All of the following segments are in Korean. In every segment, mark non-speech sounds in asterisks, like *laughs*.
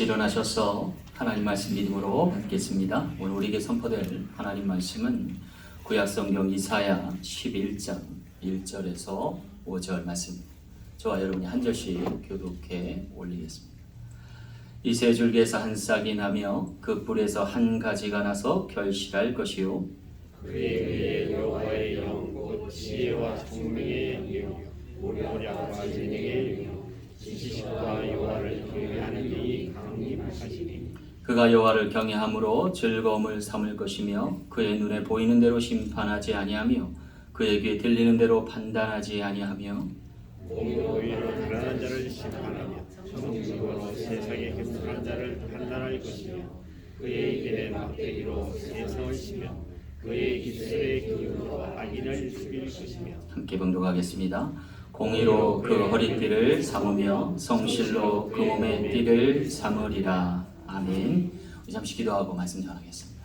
일어나셔서 하나님 말씀 믿음으로 받겠습니다. 오늘 우리에게 선포될 하나님 말씀은 구약성경 이사야 11장 1절에서 5절 말씀입니다. 저와 여러분이 한 절씩 교독해 올리겠습니다. 이세 줄기에서 한 싹이 나며 그 뿔에서 한 가지가 나서 결실할 것이요 그의 여호와의 영곧 지혜와 총명의 영이요 모략과 진행의 영이요 지식과 여호와를 경외하는 강림 하시니 그가 여호와를 경외함으로 즐거움을 삼을 것이며 그의 눈에 보이는 대로 심판하지 아니하며 그의 귀에 들리는 대로 판단하지 아니하며 공의로 가난한 자를 심판하며 정직으로 세상에 격분한 자를 판단할 것이며 그의 길에 막대기로 세상을 치며 그의 입술의 기운으로 악인을 죽일 것이며 함께 봉독하겠습니다. 공의로 그 허리띠를 삼으며 성실로 그 몸의 띠를 삼으리라. 아멘. 잠시 기도하고 말씀 전하겠습니다.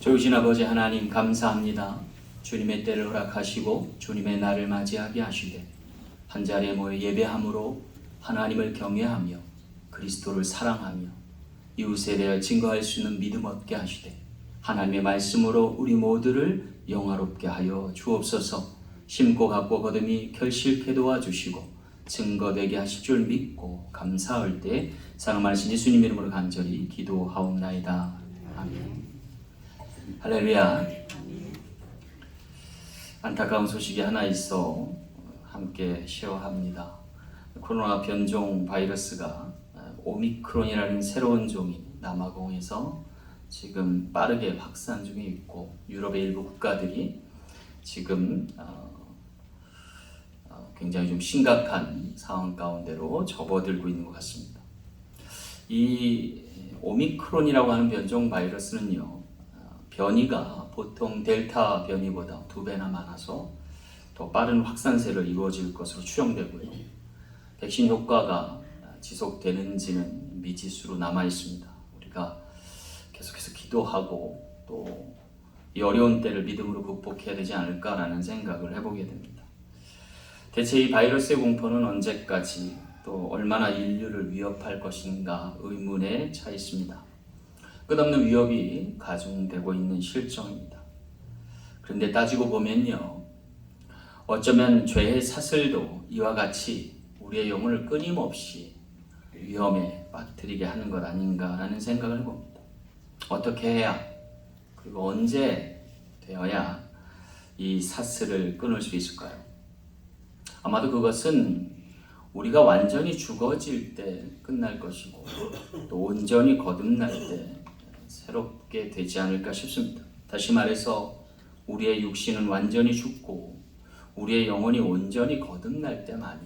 좋으신 아버지 하나님 감사합니다. 주님의 때를 허락하시고 주님의 날을 맞이하게 하시되 한 자리에 모여 예배함으로 하나님을 경외하며 그리스도를 사랑하며 이웃에 대하여 증거할 수 있는 믿음 얻게 하시되 하나님의 말씀으로 우리 모두를 영화롭게 하여 주옵소서 심고 갖고 거듭이 결실케 도와주시고 증거되게 하실 줄 믿고 감사할 때 사랑하신 예수님 이름으로 간절히 기도하옵나이다. 아멘. 할렐루야. 안타까운 소식이 하나 있어 함께 쉐어합니다. 코로나 변종 바이러스가 오미크론이라는 새로운 종이 남아공에서 지금 빠르게 확산 중에 있고 유럽의 일부 국가들이 지금 어, 어, 굉장히 좀 심각한 상황 가운데로 접어들고 있는 것 같습니다. 이 오미크론이라고 하는 변종 바이러스는요 어, 변이가 보통 델타 변이보다 두 배나 많아서 더 빠른 확산세를 이루어질 것으로 추정되고요. 백신 효과가 지속되는지는 미지수로 남아 있습니다. 우리가 계속해서 기도하고 또 이 어려운 때를 믿음으로 극복해야 되지 않을까라는 생각을 해보게 됩니다. 대체 이 바이러스의 공포는 언제까지 또 얼마나 인류를 위협할 것인가 의문에 차 있습니다. 끝없는 위협이 가중되고 있는 실정입니다. 그런데 따지고 보면요. 어쩌면 죄의 사슬도 이와 같이 우리의 영혼을 끊임없이 위험에 빠뜨리게 하는 것 아닌가라는 생각을 해봅니다. 어떻게 해야 그리고 언제 되어야 이 사슬을 끊을 수 있을까요? 아마도 그것은 우리가 완전히 죽어질 때 끝날 것이고 또 온전히 거듭날 때 새롭게 되지 않을까 싶습니다. 다시 말해서 우리의 육신은 완전히 죽고 우리의 영혼이 온전히 거듭날 때만이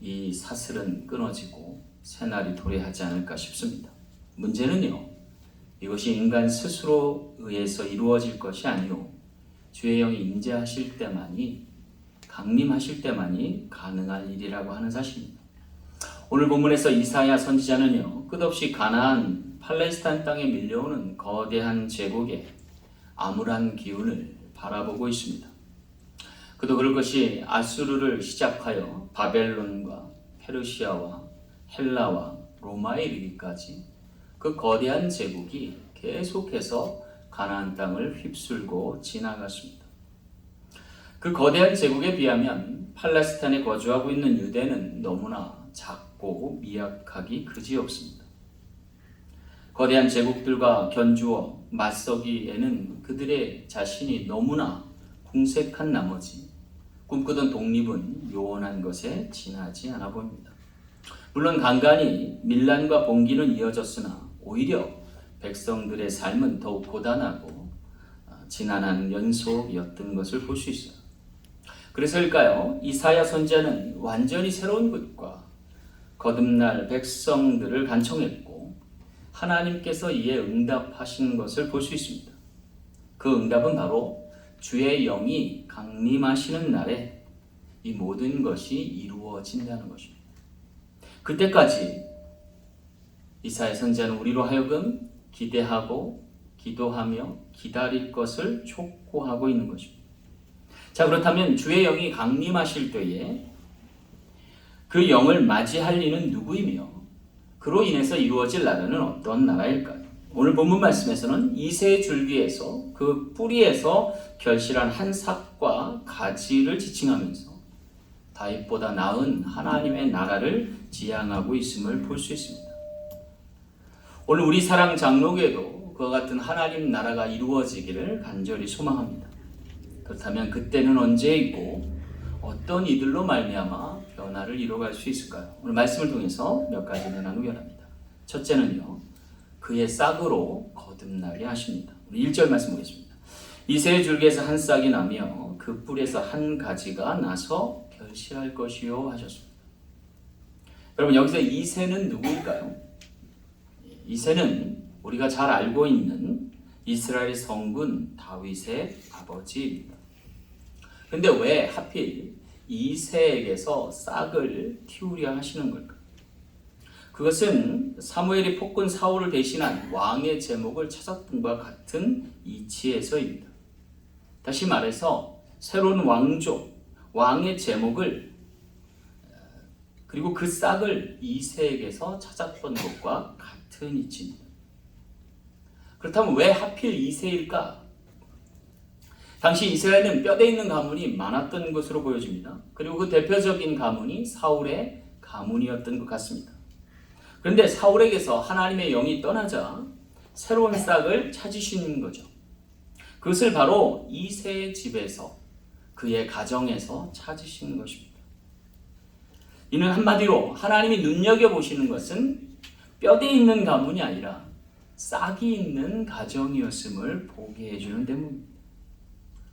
이 사슬은 끊어지고 새날이 도래하지 않을까 싶습니다. 문제는요. 이것이 인간 스스로 의해서 이루어질 것이 아니요 주의 영이 임재하실 때만이 강림하실 때만이 가능한 일이라고 하는 사실입니다. 오늘 본문에서 이사야 선지자는요 끝없이 가나안 팔레스타인 땅에 밀려오는 거대한 제국의 암울한 기운을 바라보고 있습니다. 그도 그럴 것이 아수르를 시작하여 바벨론과 페르시아와 헬라와 로마에 이르기까지 그 거대한 제국이 계속해서 가나안 땅을 휩쓸고 지나갔습니다. 그 거대한 제국에 비하면 팔레스타인에 거주하고 있는 유대는 너무나 작고 미약하기 그지없습니다. 거대한 제국들과 견주어 맞서기에는 그들의 자신이 너무나 궁색한 나머지 꿈꾸던 독립은 요원한 것에 지나지 않아 보입니다. 물론 간간히 밀란과 봉기는 이어졌으나 오히려 백성들의 삶은 더욱 고단하고 지난한 연속이었던 것을 볼 수 있어요. 그래서일까요? 이사야 선지자는 완전히 새로운 것과 거듭날 백성들을 간청했고 하나님께서 이에 응답하신 것을 볼 수 있습니다. 그 응답은 바로 주의 영이 강림하시는 날에 이 모든 것이 이루어진다는 것입니다. 그때까지 이사야 선지자는 우리로 하여금 기대하고 기도하며 기다릴 것을 촉구하고 있는 것입니다. 자, 그렇다면 주의 영이 강림하실 때에 그 영을 맞이할 이는 누구이며 그로 인해서 이루어질 나라는 어떤 나라일까요? 오늘 본문 말씀에서는 이세 줄기에서 그 뿌리에서 결실한 한 삭과 가지를 지칭하면서 다윗보다 나은 하나님의 나라를 지향하고 있음을 볼 수 있습니다. 오늘 우리 사랑 장로교에도 그와 같은 하나님 나라가 이루어지기를 간절히 소망합니다. 그렇다면 그때는 언제이고 어떤 이들로 말미암아 변화를 이루어갈 수 있을까요? 오늘 말씀을 통해서 몇 가지를 나누게 합니다. 첫째는요. 그의 싹으로 거듭나게 하십니다. 우리 1절 말씀 보겠습니다. 이새의 줄기에서 한 싹이 나며 그 뿔에서 한 가지가 나서 결실할 것이요 하셨습니다. 여러분 여기서 이새는 누구일까요? 이새는 우리가 잘 알고 있는 이스라엘 성군 다윗의 아버지입니다. 근데 왜 하필 이새에게서 싹을 틔우려 하시는 걸까? 그것은 사무엘이 폭군 사울을 대신한 왕의 제목을 찾았던과 같은 이치에서입니다. 다시 말해서 새로운 왕족, 왕의 제목을 그리고 그 싹을 이새에게서 찾았던 것과 이 치입니다. 그렇다면 왜 하필 이새일까? 당시 이스라엘은 뼈대 있는 가문이 많았던 것으로 보여집니다. 그리고 그 대표적인 가문이 사울의 가문이었던 것 같습니다. 그런데 사울에게서 하나님의 영이 떠나자 새로운 싹을 찾으시는 거죠. 그것을 바로 이세의 집에서 그의 가정에서 찾으시는 것입니다. 이는 한마디로 하나님이 눈여겨보시는 것은 뼈대 있는 가문이 아니라 싹이 있는 가정이었음을 보게 해주는 때문입니다.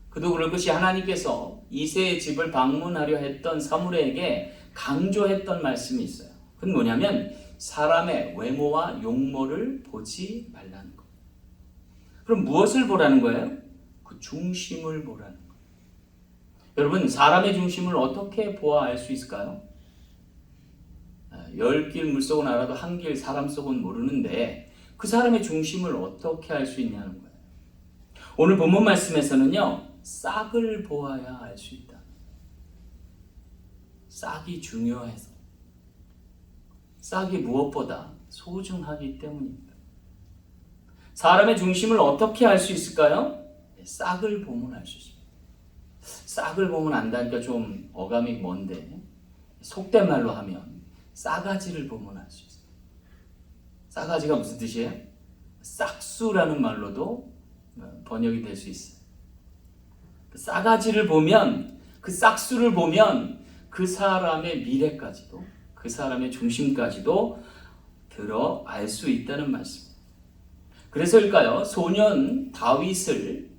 그도 그럴 것이 하나님께서 이세의 집을 방문하려 했던 사무엘에게 강조했던 말씀이 있어요. 그건 뭐냐면 사람의 외모와 용모를 보지 말라는 것. 그럼 무엇을 보라는 거예요? 그 중심을 보라는 것. 여러분 사람의 중심을 어떻게 보아 알 수 있을까요? 아, 열길 물속은 알아도 한 길 사람 속은 모르는데 그 사람의 중심을 어떻게 알 수 있냐는 거예요. 오늘 본문 말씀에서는요 싹을 보아야 알 수 있다. 싹이 중요해서 싹이 무엇보다 소중하기 때문입니다. 사람의 중심을 어떻게 알 수 있을까요? 네, 싹을 보면 알 수 있습니다. 싹을 보면 안다니까 좀 어감이 먼데 속된 말로 하면 싸가지를 보면 알수 있어요. 싸가지가 무슨 뜻이에요? 싹수라는 말로도 번역이 될 수 있어요. 그 싸가지를 보면 그 싹수를 보면 그 사람의 미래까지도 그 사람의 중심까지도 들어 알 수 있다는 말씀. 그래서일까요? 소년 다윗을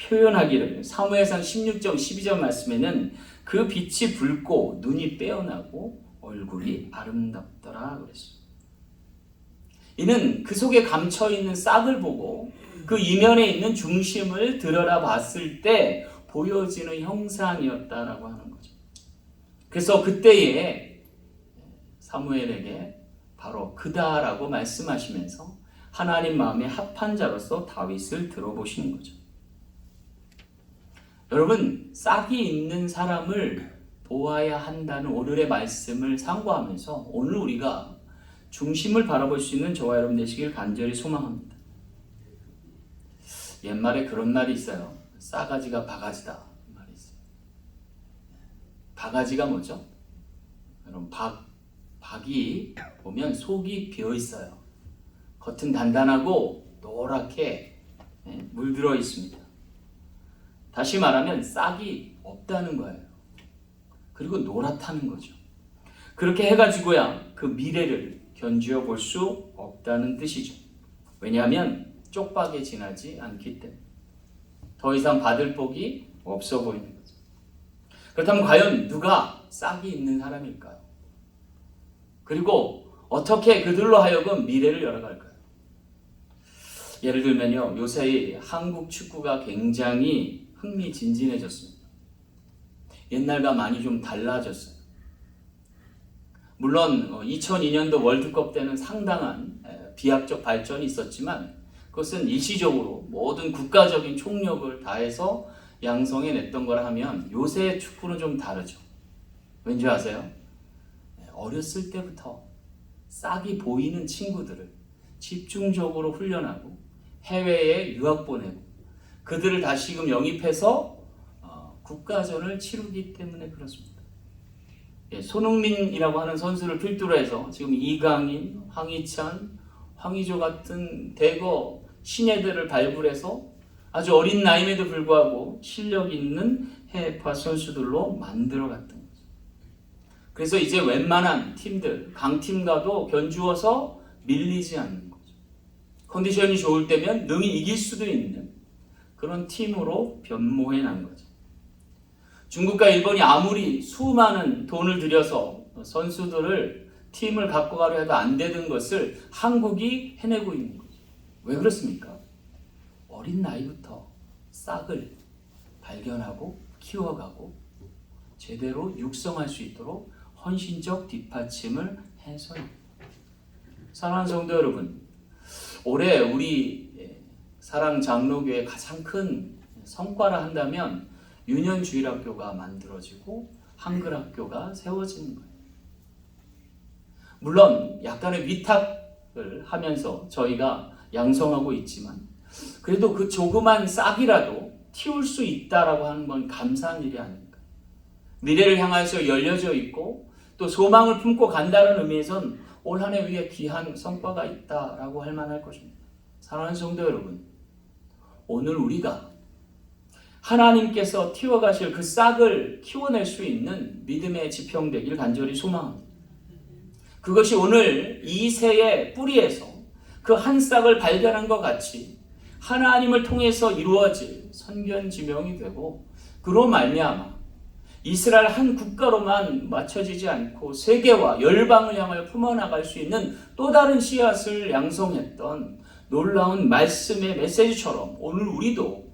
표현하기를 사무엘상 16장 12절 말씀에는 그 빛이 붉고 눈이 빼어나고 얼굴이 아름답더라 그랬어요. 이는 그 속에 감춰 있는 싹을 보고 그 이면에 있는 중심을 들여다 봤을 때 보여지는 형상이었다라고 하는 거죠. 그래서 그때에 사무엘에게 바로 그다라고 말씀하시면서 하나님 마음에 합한 자로서 다윗을 들어보시는 거죠. 여러분, 싹이 있는 사람을 보아야 한다는 오늘의 말씀을 상고하면서 오늘 우리가 중심을 바라볼 수 있는 저와 여러분 되시길 간절히 소망합니다. 옛말에 그런 말이 있어요. 싸가지가 바가지다. 말이 있어요. 바가지가 뭐죠? 여러분, 박, 박이 보면 속이 비어 있어요. 겉은 단단하고 노랗게 예, 물들어 있습니다. 다시 말하면 싹이 없다는 거예요. 그리고 노랗다는 거죠. 그렇게 해가지고야 그 미래를 견지어 볼 수 없다는 뜻이죠. 왜냐하면 쪽박에 지나지 않기 때문에 더 이상 받을 복이 없어 보이는 거죠. 그렇다면 과연 누가 싹이 있는 사람일까요? 그리고 어떻게 그들로 하여금 미래를 열어갈까요? 예를 들면요, 요새 한국 축구가 굉장히 흥미진진해졌습니다. 옛날과 많이 좀 달라졌어요. 물론 2002년도 월드컵 때는 상당한 비약적 발전이 있었지만 그것은 일시적으로 모든 국가적인 총력을 다해서 양성해 냈던 거라 하면 요새 축구는 좀 다르죠. 왠지 아세요? 어렸을 때부터 싹이 보이는 친구들을 집중적으로 훈련하고 해외에 유학 보내고 그들을 다시금 영입해서 어, 국가전을 치르기 때문에 그렇습니다. 예, 손흥민이라고 하는 선수를 필두로 해서 지금 이강인, 황희찬, 황의조 같은 대거 신예들을 발굴해서 아주 어린 나이에도 불구하고 실력 있는 해외파 선수들로 만들어갔던 거죠. 그래서 이제 웬만한 팀들, 강팀과도 견주어서 밀리지 않는 거죠. 컨디션이 좋을 때면 능히 이길 수도 있는 그런 팀으로 변모해 난 거죠. 중국과 일본이 아무리 수많은 돈을 들여서 선수들을 팀을 갖고 가려 해도 안 되는 것을 한국이 해내고 있는 거죠. 왜 그렇습니까? 어린 나이부터 싹을 발견하고 키워가고 제대로 육성할 수 있도록 헌신적 뒷받침을 해서입니다. 사랑하는 성도 여러분, 올해 우리 예, 사랑 장로교의 가장 큰 성과라 한다면 유년주일학교가 만들어지고 한글 학교가 세워지는 거예요. 물론 약간의 위탁을 하면서 저희가 양성하고 있지만 그래도 그 조그만 싹이라도 틔울 수 있다라고 하는 건 감사한 일이 아닙니까? 미래를 향해서 열려져 있고 또 소망을 품고 간다는 의미에선 올 한 해 위에 귀한 성과가 있다라고 할 만할 것입니다. 사랑하는 성도 여러분, 오늘 우리가 하나님께서 틔워가실 그 싹을 키워낼 수 있는 믿음의 지평 되길 간절히 소망합니다. 그것이 오늘 이 새의 뿌리에서 그 한 싹을 발견한 것 같이 하나님을 통해서 이루어질 선견 지명이 되고 그로 말미암아 이스라엘 한 국가로만 맞춰지지 않고 세계와 열방을 향하여 품어나갈 수 있는 또 다른 씨앗을 양성했던 놀라운 말씀의 메시지처럼 오늘 우리도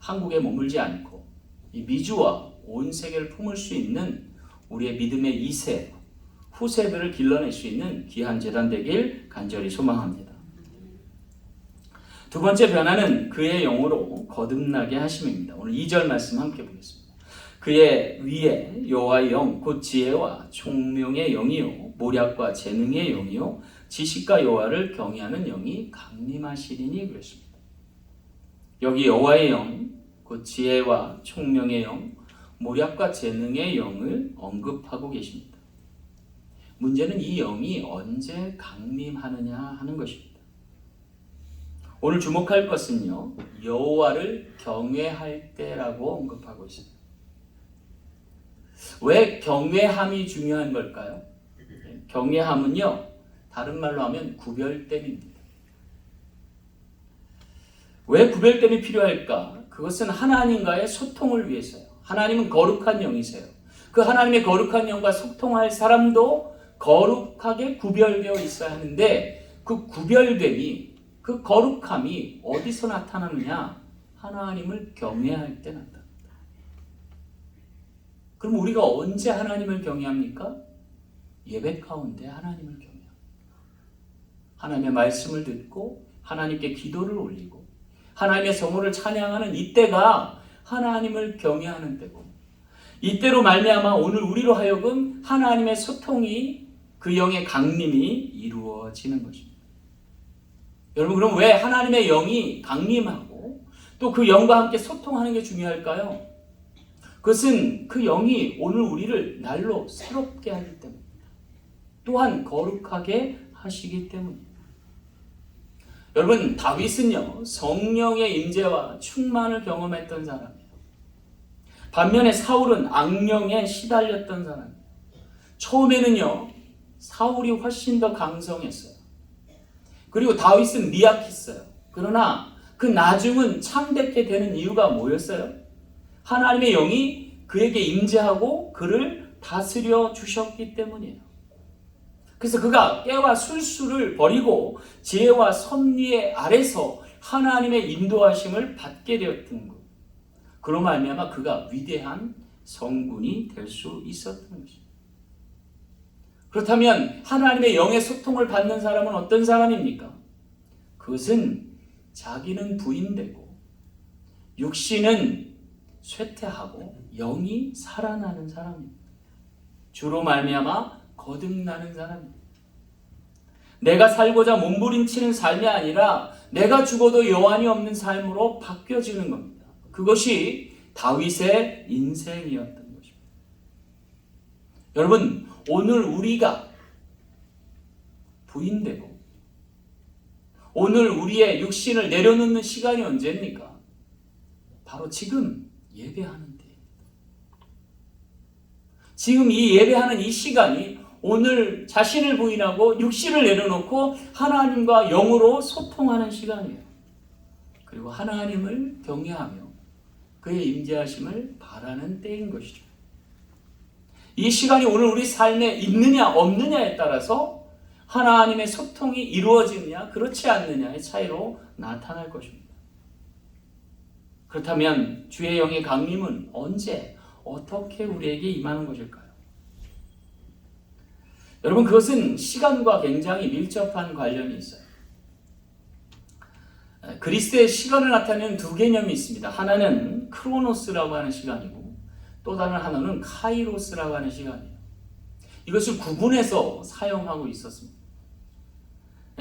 한국에 머물지 않고 이 미주와 온 세계를 품을 수 있는 우리의 믿음의 이세 후세들을 길러낼 수 있는 귀한 재단 되길 간절히 소망합니다. 두 번째 변화는 그의 영으로 거듭나게 하심입니다. 오늘 2절 말씀 함께 보겠습니다. 그의 위에 여호와의 영, 곧 지혜와 총명의 영이요, 모략과 재능의 영이요, 지식과 여호와를 경외하는 영이 강림하시리니 그랬습니다. 여기 여호와의 영, 곧 지혜와 총명의 영, 모략과 재능의 영을 언급하고 계십니다. 문제는 이 영이 언제 강림하느냐 하는 것입니다. 오늘 주목할 것은요, 여호와를 경외할 때라고 언급하고 있습니다. 왜 경외함이 중요한 걸까요? 경외함은요, 다른 말로 하면 구별됨입니다. 왜 구별됨이 필요할까? 그것은 하나님과의 소통을 위해서요. 하나님은 거룩한 영이세요. 그 하나님의 거룩한 영과 소통할 사람도 거룩하게 구별되어 있어야 하는데 그 구별됨이 그 거룩함이 어디서 나타나느냐? 하나님을 경외할 때 나타납니다. 그럼 우리가 언제 하나님을 경외합니까? 예배 가운데 하나님을 경외합니다. 하나님의 말씀을 듣고 하나님께 기도를 올리고 하나님의 성호를 찬양하는 이때가 하나님을 경외하는 때고 이때로 말미암아 오늘 우리로 하여금 하나님의 소통이 그 영의 강림이 이루어지는 것입니다. 여러분 그럼 왜 하나님의 영이 강림하고 또 그 영과 함께 소통하는 게 중요할까요? 그것은 그 영이 오늘 우리를 날로 새롭게 하기 때문입니다. 또한 거룩하게 하시기 때문입니다. 여러분 다윗은요 성령의 임재와 충만을 경험했던 사람이에요. 반면에 사울은 악령에 시달렸던 사람이에요. 처음에는요 사울이 훨씬 더 강성했어요. 그리고 다윗은 미약했어요. 그러나 그 나중은 참되게 되는 이유가 뭐였어요? 하나님의 영이 그에게 임재하고 그를 다스려 주셨기 때문이에요. 그래서 그가 깨와 술수를 버리고 지혜와 섭리의 아래서 하나님의 인도하심을 받게 되었던 것. 그로 말미암아 그가 위대한 성군이 될 수 있었던 것입니다. 그렇다면 하나님의 영의 소통을 받는 사람은 어떤 사람입니까? 그것은 자기는 부인되고 육신은 쇠퇴하고 영이 살아나는 사람입니다. 주로 말미암아 거듭나는 사람입니다. 내가 살고자 몸부림치는 삶이 아니라 내가 죽어도 여한이 없는 삶으로 바뀌어지는 겁니다. 그것이 다윗의 인생이었던 것입니다. 여러분, 오늘 우리가 부인되고 오늘 우리의 육신을 내려놓는 시간이 언제입니까? 바로 지금 예배하는 때. 지금 이 예배하는 이 시간이 오늘 자신을 부인하고 육신을 내려놓고 하나님과 영으로 소통하는 시간이에요. 그리고 하나님을 경외하며 그의 임재하심을 바라는 때인 것이죠. 이 시간이 오늘 우리 삶에 있느냐 없느냐에 따라서 하나님의 소통이 이루어지느냐 그렇지 않느냐의 차이로 나타날 것입니다. 그렇다면 주의 영의 강림은 언제 어떻게 우리에게 임하는 것일까요? 여러분 그것은 시간과 굉장히 밀접한 관련이 있어요. 그리스도의 시간을 나타내는 두 개념이 있습니다. 하나는 크로노스라고 하는 시간이고 또 다른 하나는 카이로스라고 하는 시간이에요. 이것을 구분해서 사용하고 있었습니다.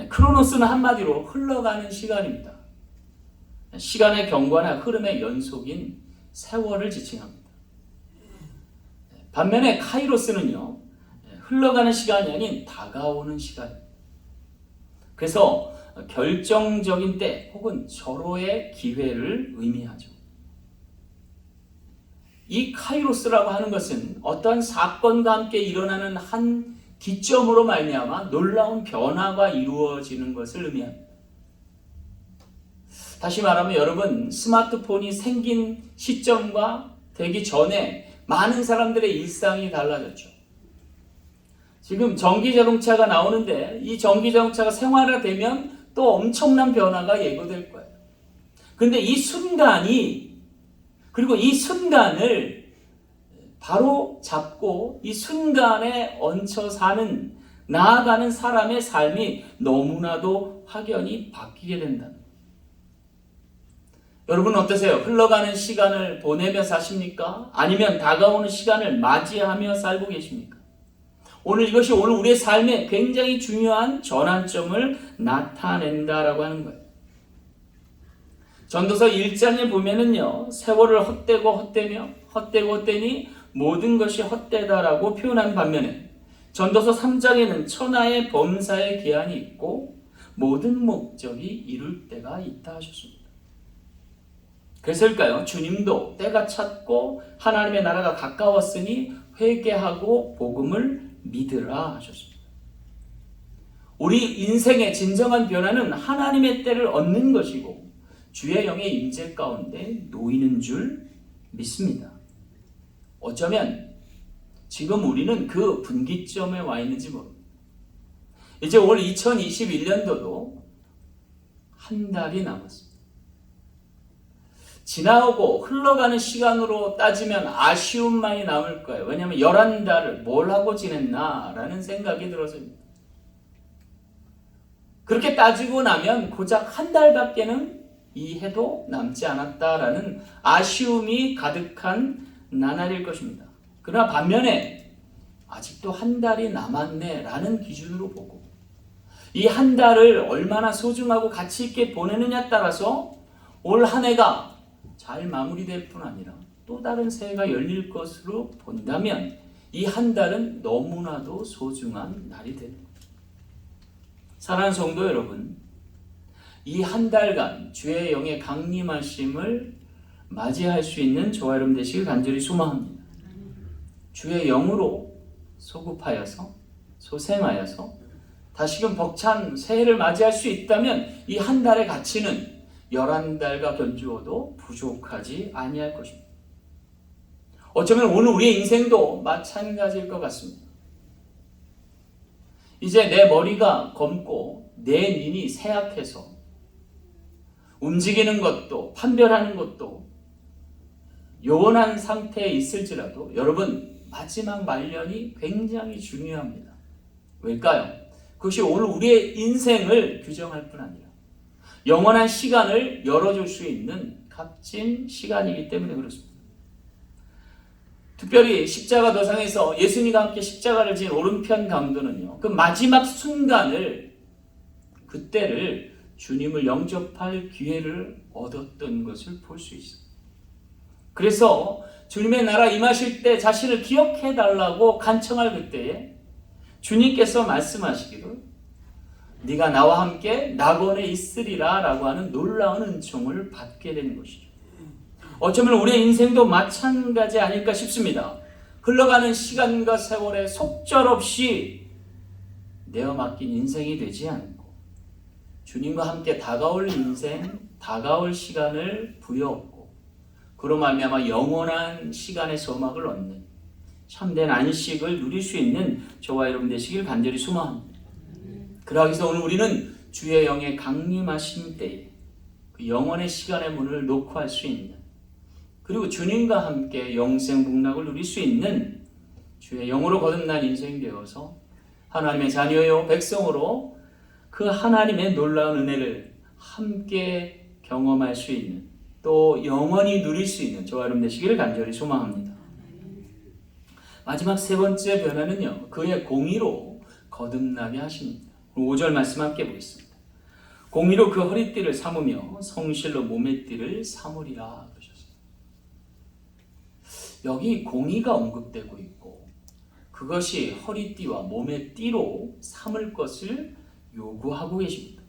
크로노스는 한마디로 흘러가는 시간입니다. 시간의 경과나 흐름의 연속인 세월을 지칭합니다. 반면에 카이로스는요, 흘러가는 시간이 아닌 다가오는 시간입니다. 그래서 결정적인 때 혹은 절호의 기회를 의미하죠. 이 카이로스라고 하는 것은 어떠한 사건과 함께 일어나는 한 기점으로 말미암아 놀라운 변화가 이루어지는 것을 의미합니다. 다시 말하면 여러분 스마트폰이 생긴 시점과 되기 전에 많은 사람들의 일상이 달라졌죠. 지금 전기 자동차가 나오는데 이 전기 자동차가 생활화되면 또 엄청난 변화가 예고될 거예요. 근데 이 순간이 그리고 이 순간을 바로 잡고 이 순간에 얹혀 사는 나아가는 사람의 삶이 너무나도 확연히 바뀌게 된다. 여러분 어떠세요? 흘러가는 시간을 보내며 사십니까? 아니면 다가오는 시간을 맞이하며 살고 계십니까? 오늘 이것이 오늘 우리의 삶에 굉장히 중요한 전환점을 나타낸다라고 하는 거예요. 전도서 1장에 보면은요, 세월을 헛되고 헛되며 헛되고 헛되니 모든 것이 헛되다라고 표현한 반면에 전도서 3장에는 천하의 범사의 기한이 있고 모든 목적이 이룰 때가 있다 하셨습니다. 그래서일까요? 주님도 때가 찼고 하나님의 나라가 가까웠으니 회개하고 복음을 믿으라 하셨습니다. 우리 인생의 진정한 변화는 하나님의 때를 얻는 것이고 주의 영의 임재 가운데 놓이는 줄 믿습니다. 어쩌면 지금 우리는 그 분기점에 와 있는지 모릅니다. 이제 올 2021년도도 한 달이 남았습니다. 지나오고 흘러가는 시간으로 따지면 아쉬움만이 남을 거예요. 왜냐하면 11달을 뭘 하고 지냈나라는 생각이 들어서입니다. 그렇게 따지고 나면 고작 한 달밖에는 이 해도 남지 않았다라는 아쉬움이 가득한 나날일 것입니다. 그러나 반면에 아직도 한 달이 남았네라는 기준으로 보고 이 한 달을 얼마나 소중하고 가치 있게 보내느냐에 따라서 올 한 해가 잘 마무리될 뿐 아니라 또 다른 새해가 열릴 것으로 본다면 이 한 달은 너무나도 소중한 날이 됩니다. 사랑하는 성도 여러분, 이 한 달간 주의 영의 강림하심을 맞이할 수 있는 저와 여러분 되시길 간절히 소망합니다. 주의 영으로 소급하여서 소생하여서 다시금 벅찬 새해를 맞이할 수 있다면 이 한 달의 가치는 열한 달과 견주어도 부족하지 아니할 것입니다. 어쩌면 오늘 우리의 인생도 마찬가지일 것 같습니다. 이제 내 머리가 검고 내 눈이 새약해서 움직이는 것도 판별하는 것도 요원한 상태에 있을지라도 여러분 마지막 말년이 굉장히 중요합니다. 왜일까요? 그것이 오늘 우리의 인생을 규정할 뿐 아니라 영원한 시간을 열어줄 수 있는 값진 시간이기 때문에 그렇습니다. 특별히 십자가 도상에서 예수님과 함께 십자가를 진 오른편 강도는요, 그 마지막 순간을 그때를 주님을 영접할 기회를 얻었던 것을 볼 수 있어요. 그래서 주님의 나라 임하실 때 자신을 기억해 달라고 간청할 그때에 주님께서 말씀하시기를 네가 나와 함께 낙원에 있으리라라고 하는 놀라운 은총을 받게 되는 것이죠. 어쩌면 우리의 인생도 마찬가지 아닐까 싶습니다. 흘러가는 시간과 세월에 속절없이 내어 맡긴 인생이 되지 않고 주님과 함께 다가올 인생, 다가올 시간을 부여없고 그로 말미암아 영원한 시간의 소막을 얻는 참된 안식을 누릴 수 있는 저와 여러분 되시길 간절히 소망합니다. 그러기 위해서 오늘 우리는 주의 영의 강림하신 때에 그 영원의 시간의 문을 녹화할 수 있는 그리고 주님과 함께 영생 복락을 누릴 수 있는 주의 영으로 거듭난 인생이 되어서 하나님의 자녀요 백성으로 그 하나님의 놀라운 은혜를 함께 경험할 수 있는 또 영원히 누릴 수 있는 저와 여러분 되시기를 간절히 소망합니다. 마지막 세 번째 변화는요. 그의 공의로 거듭나게 하십니다. 5절 말씀 함께 보겠습니다. 공의로 그 허리띠를 삼으며 성실로 몸의 띠를 삼으리라 그러셨어요. 여기 공의가 언급되고 있고 그것이 허리띠와 몸의 띠로 삼을 것을 요구하고 계십니다.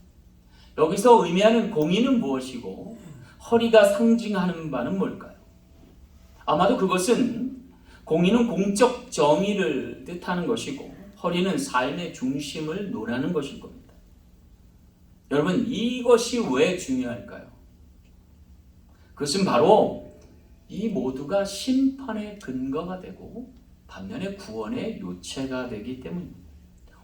여기서 의미하는 공의는 무엇이고 허리가 상징하는 바는 뭘까요? 아마도 그것은 공의는 공적 정의를 뜻하는 것이고 허리는 삶의 중심을 논하는 것일 겁니다. 여러분 이것이 왜 중요할까요? 그것은 바로 이 모두가 심판의 근거가 되고 반면에 구원의 요체가 되기 때문입니다.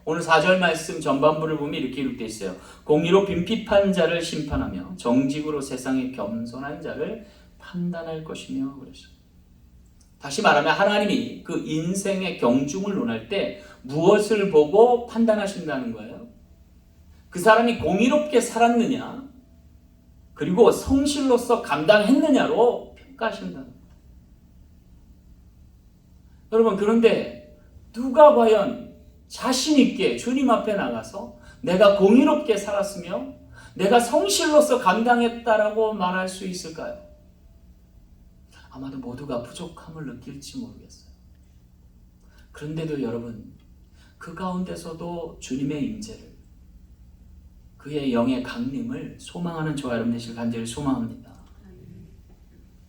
오늘 4절 말씀 전반부를 보면 이렇게 기록되어 있어요. 공의로 빈핍한 자를 심판하며 정직으로 세상의 겸손한 자를 판단할 것이며 그랬어요. 다시 말하면 하나님이 그 인생의 경중을 논할 때 무엇을 보고 판단하신다는 거예요? 그 사람이 공의롭게 살았느냐? 그리고 성실로서 감당했느냐로 평가하신다는 거예요. 여러분, 그런데 누가 과연 자신있게 주님 앞에 나가서 내가 공의롭게 살았으며 내가 성실로서 감당했다라고 말할 수 있을까요? 아마도 모두가 부족함을 느낄지 모르겠어요. 그런데도 여러분, 그 가운데서도 주님의 임재를 그의 영의 강림을 소망하는 저와 여러분 되실 간절히 소망합니다.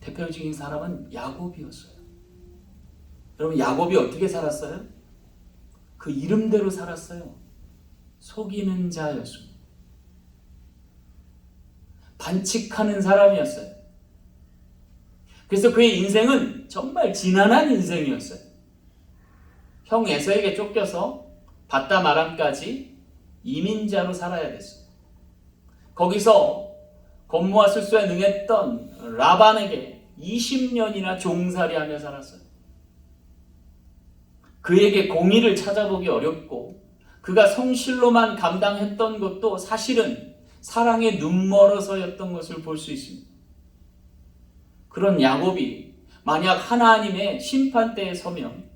대표적인 사람은 야곱이었어요. 여러분 야곱이 어떻게 살았어요? 그 이름대로 살았어요. 속이는 자였습니다. 반칙하는 사람이었어요. 그래서 그의 인생은 정말 지난한 인생이었어요. 형 에서에게 쫓겨서 바다 마람까지 이민자로 살아야 됐어요. 거기서 권무와 술수에 능했던 라반에게 20년이나 종살이하며 살았어요. 그에게 공의를 찾아보기 어렵고 그가 성실로만 감당했던 것도 사실은 사랑에 눈멀어서였던 것을 볼 수 있습니다. 그런 야곱이 만약 하나님의 심판대에 서면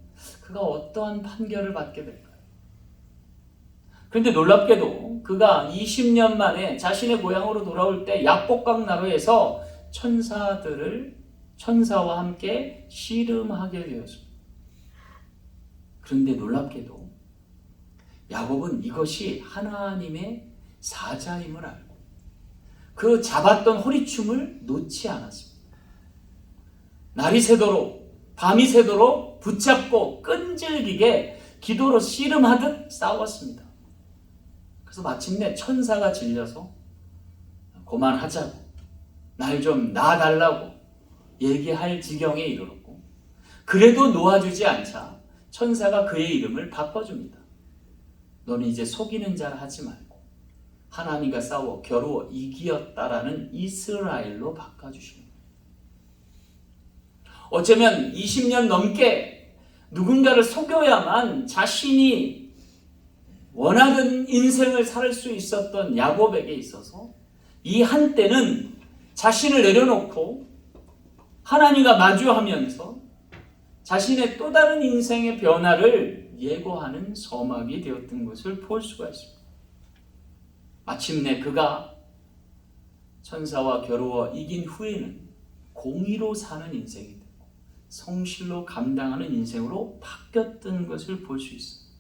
그가 어떠한 판결을 받게 될까요? 그런데 놀랍게도 그가 20년 만에 자신의 고향으로 돌아올 때 약복강 나루에서 천사들을 천사와 함께 씨름하게 되었습니다. 그런데 놀랍게도 야곱은 이것이 하나님의 사자임을 알고 그 잡았던 허리춤을 놓지 않았습니다. 날이 새도록 밤이 새도록 붙잡고 끈질기게 기도로 씨름하듯 싸웠습니다. 그래서 마침내 천사가 질려서 그만하자고 날 좀 놔달라고 얘기할 지경에 이르렀고 그래도 놓아주지 않자 천사가 그의 이름을 바꿔줍니다. 너는 이제 속이는 자를 하지 말고 하나님과 싸워 겨루어 이기었다라는 이스라엘로 바꿔주십니다. 어쩌면 20년 넘게 누군가를 속여야만 자신이 원하던 인생을 살 수 있었던 야곱에게 있어서 이 한때는 자신을 내려놓고 하나님과 마주하면서 자신의 또 다른 인생의 변화를 예고하는 서막이 되었던 것을 볼 수가 있습니다. 마침내 그가 천사와 겨루어 이긴 후에는 공의로 사는 인생이 성실로 감당하는 인생으로 바뀌었던 것을 볼 수 있습니다.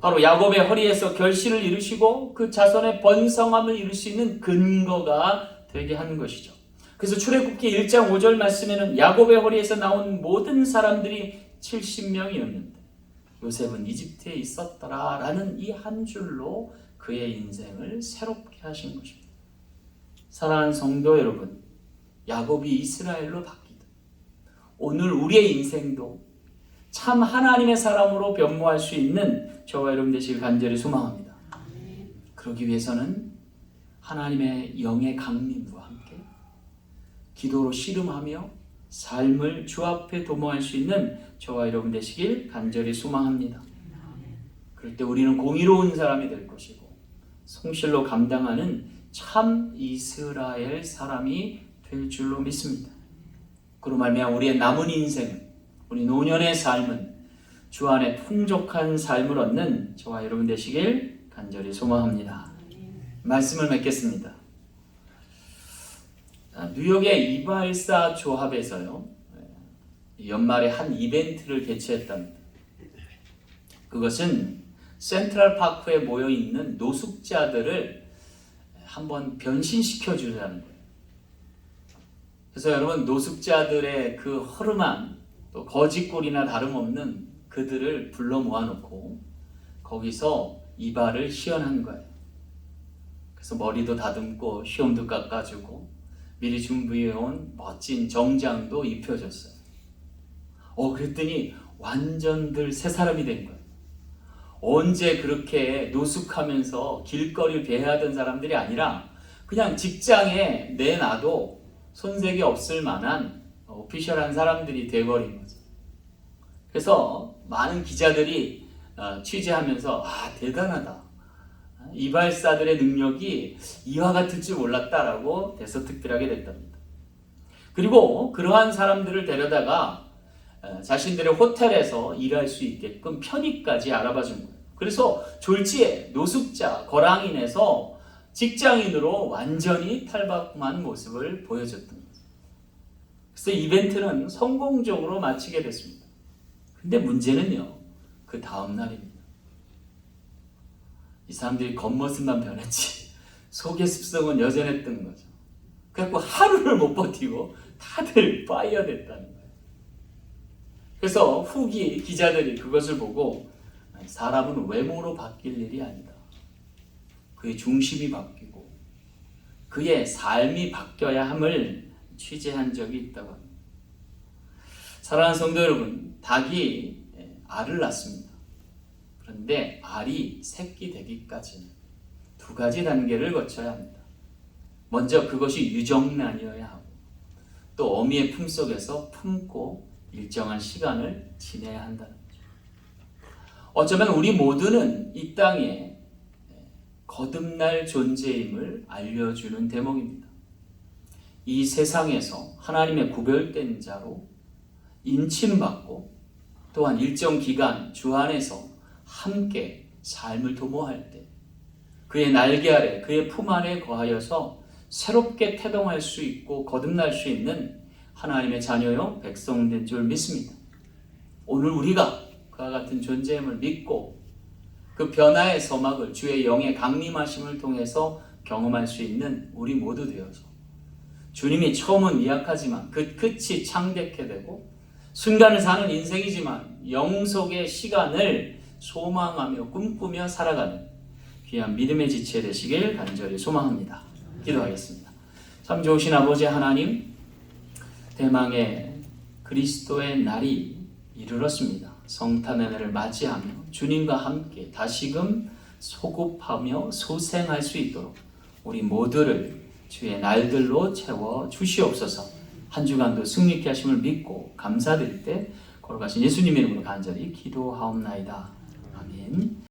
바로 야곱의 허리에서 결실을 이루시고 그 자손의 번성함을 이룰 수 있는 근거가 되게 한 것이죠. 그래서 출애굽기 1장 5절 말씀에는 야곱의 허리에서 나온 모든 사람들이 70명이었는데 요셉은 이집트에 있었더라라는 이 한 줄로 그의 인생을 새롭게 하신 것입니다. 사랑하는 성도 여러분, 야곱이 이스라엘로 바뀌듯 오늘 우리의 인생도 참 하나님의 사람으로 변모할 수 있는 저와 여러분 되시길 간절히 소망합니다. 그러기 위해서는 하나님의 영의 강림과 함께 기도로 씨름하며 삶을 주 앞에 도모할 수 있는 저와 여러분 되시길 간절히 소망합니다. 그럴 때 우리는 공의로운 사람이 될 것이고 성실로 감당하는 참 이스라엘 사람이 될 줄로 믿습니다. 그로 말미암아 우리의 남은 인생은 우리 노년의 삶은 주 안에 풍족한 삶을 얻는 저와 여러분 되시길 간절히 소망합니다. 말씀을 맺겠습니다. 아, 뉴욕의 이발사 조합에서요 연말에 한 이벤트를 개최했답니다. 그것은 센트럴 파크에 모여 있는 노숙자들을 한번 변신시켜 주자는 거예요. 그래서 여러분 노숙자들의 그 허름한 또 거짓골이나 다름없는 그들을 불러 모아놓고 거기서 이발을 시연한 거예요. 그래서 머리도 다듬고 시험도 깎아주고 미리 준비해온 멋진 정장도 입혀줬어요. 어 그랬더니 완전들 새 사람이 된 거예요. 언제 그렇게 노숙하면서 길거리를 배회하던 사람들이 아니라 그냥 직장에 내놔도 손색이 없을 만한 오피셜한 사람들이 돼버린 거죠. 그래서 많은 기자들이 어, 취재하면서 아 대단하다. 이발사들의 능력이 이와 같을 줄 몰랐다라고 대서특필하게 됐답니다. 그리고 그러한 사람들을 데려다가 어, 자신들의 호텔에서 일할 수 있게끔 편의까지 알아봐 준 거예요. 그래서 졸지에 노숙자, 거랑인에서 직장인으로 완전히 탈바꿈한 모습을 보여줬던 거죠. 그래서 이벤트는 성공적으로 마치게 됐습니다. 근데 문제는요, 그 다음 날입니다. 이 사람들이 겉모습만 변했지, *laughs* 속의 습성은 여전했던 거죠. 그래갖고 하루를 못 버티고 다들 파이어 됐다는 거예요. 그래서 후기 기자들이 그것을 보고 사람은 외모로 바뀔 일이 아니다. 그의 중심이 바뀌고 그의 삶이 바뀌어야 함을 취재한 적이 있다고 합니다. 사랑하는 성도 여러분, 닭이 알을 낳습니다. 그런데 알이 새끼 되기까지는 두 가지 단계를 거쳐야 합니다. 먼저 그것이 유정란이어야 하고 또 어미의 품속에서 품고 일정한 시간을 지내야 한다는 거죠. 어쩌면 우리 모두는 이 땅에 거듭날 존재임을 알려주는 대목입니다. 이 세상에서 하나님의 구별된 자로 인침받고 또한 일정 기간 주 안에서 함께 삶을 도모할 때 그의 날개 아래 그의 품 안에 거하여서 새롭게 태동할 수 있고 거듭날 수 있는 하나님의 자녀요 백성된 줄 믿습니다. 오늘 우리가 그와 같은 존재임을 믿고 그 변화의 서막을 주의 영의 강림하심을 통해서 경험할 수 있는 우리 모두 되어서 주님이 처음은 미약하지만 그 끝이 창대케 되고 순간을 사는 인생이지만 영 속의 시간을 소망하며 꿈꾸며 살아가는 귀한 믿음의 지체 되시길 간절히 소망합니다. 기도하겠습니다. 참 좋으신 아버지 하나님, 대망의 그리스도의 날이 이르렀습니다. 성탄의 날을 맞이하며 주님과 함께 다시금 소급하며 소생할 수 있도록 우리 모두를 주의 날들로 채워 주시옵소서. 한 주간도 승리케 하심을 믿고 감사드릴 때 걸어가신 예수님 이름으로 간절히 기도하옵나이다. 아멘.